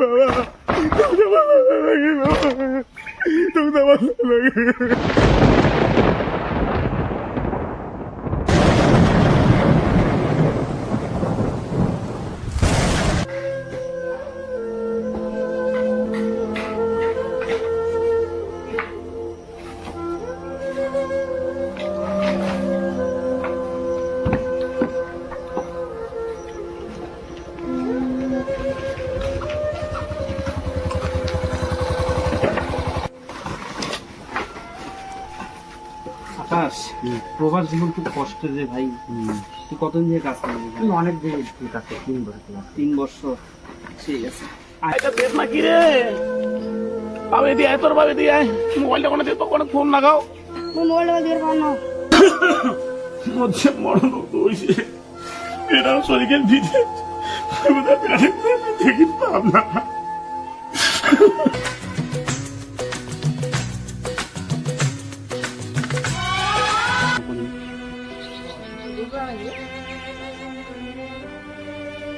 どうだわ আকাশ প্রবাস জীবন খুব কষ্টের রে ভাই। তুই কতদিন দিয়ে কাজ করবি অনেক দিন কাছে তিন বছর তিন বছর। ঠিক আছে। এটা দেখ না কি রে? বাবে দিয়ে আয় তোর বাবে দিয়ে আয়। মোবাইলটা কোনো দিয়ে তো কোনো ফোন লাগাও। মোবাইল দিয়ে পানো মধ্যে মরণ হইছে এরা শরীরের দিতে দেখি পাব না।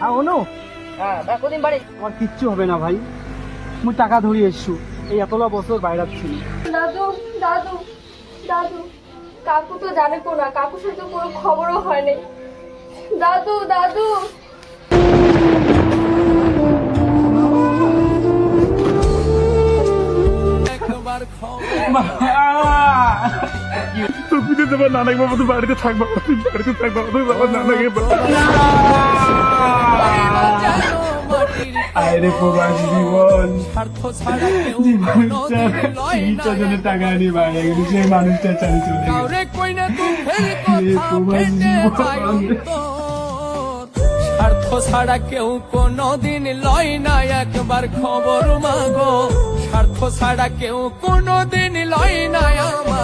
হ্যাঁ অনু। হ্যাঁ কদিন বাড়ি। আমার কিচ্ছু হবে না ভাই। মুই টাকা ধরি এসছু। এই এতলা বছর বাইরে ছিল দাদু দাদু দাদু কাকু তো জানে কো না কাকু সাথে কোনো খবরও হয়নি দাদু দাদু। তো বিদেশ যাবার নানাকে বাবা তুই বাড়িতে থাক বাবা তুই বাড়িতে থাক বাবা তুই বাবা নানাকে আরে প্রবাস জীবন যে চিকিৎসার জন্য টাকা নিয়ে বাইরে গেল সেই মানুষটা চালি চলে প্রবাস জীবন। স্বার্থ ছাড়া কেউ কোনদিন লয় না একবার খবর মাগো। স্বার্থ ছাড়া কেউ কোনদিন লয় না আমার।